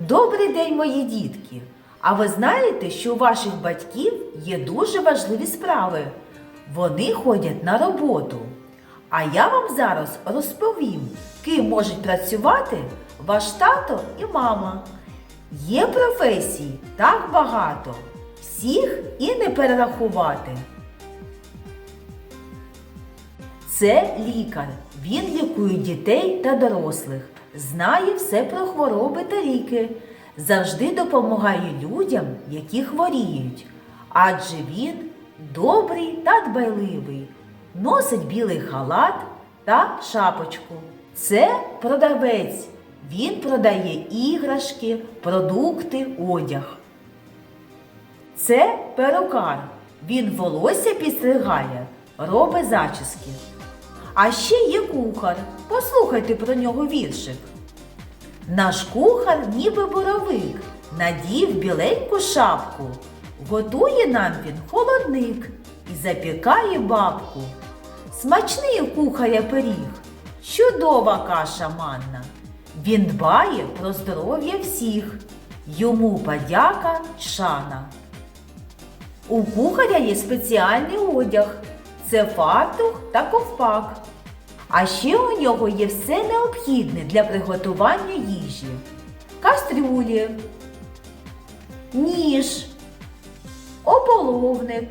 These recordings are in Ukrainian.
Добрий день, мої дітки! А ви знаєте, що у ваших батьків є дуже важливі справи? Вони ходять на роботу. А я вам зараз розповім, ким можуть працювати ваш тато і мама. Є професій так багато, всіх і не перерахувати. Це лікар. Він лікує дітей та дорослих, знає все про хвороби та ліки, завжди допомагає людям, які хворіють. Адже він добрий та дбайливий, носить білий халат та шапочку. Це продавець. Він продає іграшки, продукти, одяг. Це перукар. Він волосся підстригає, робить зачіски. А ще є кухар. Послухайте про нього віршик. Наш кухар ніби боровик, надів біленьку шапку. Готує нам він холодник і запікає бабку. Смачний кухаря пиріг, чудова каша манна. Він дбає про здоров'я всіх. Йому подяка шана. У кухаря є спеціальний одяг. Це фартух та ковпак. А ще у нього є все необхідне для приготування їжі. Кастрюлі, ніж, ополовник,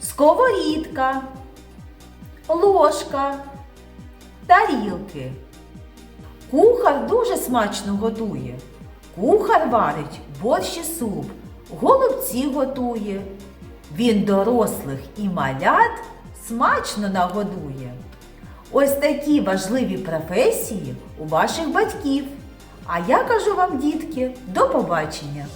сковорідка, ложка, тарілки. Кухар дуже смачно готує. Кухар варить борщ і суп, голубці готує. Він дорослих і малят смачно нагодує. Ось такі важливі професії у ваших батьків. А я кажу вам, дітки, до побачення!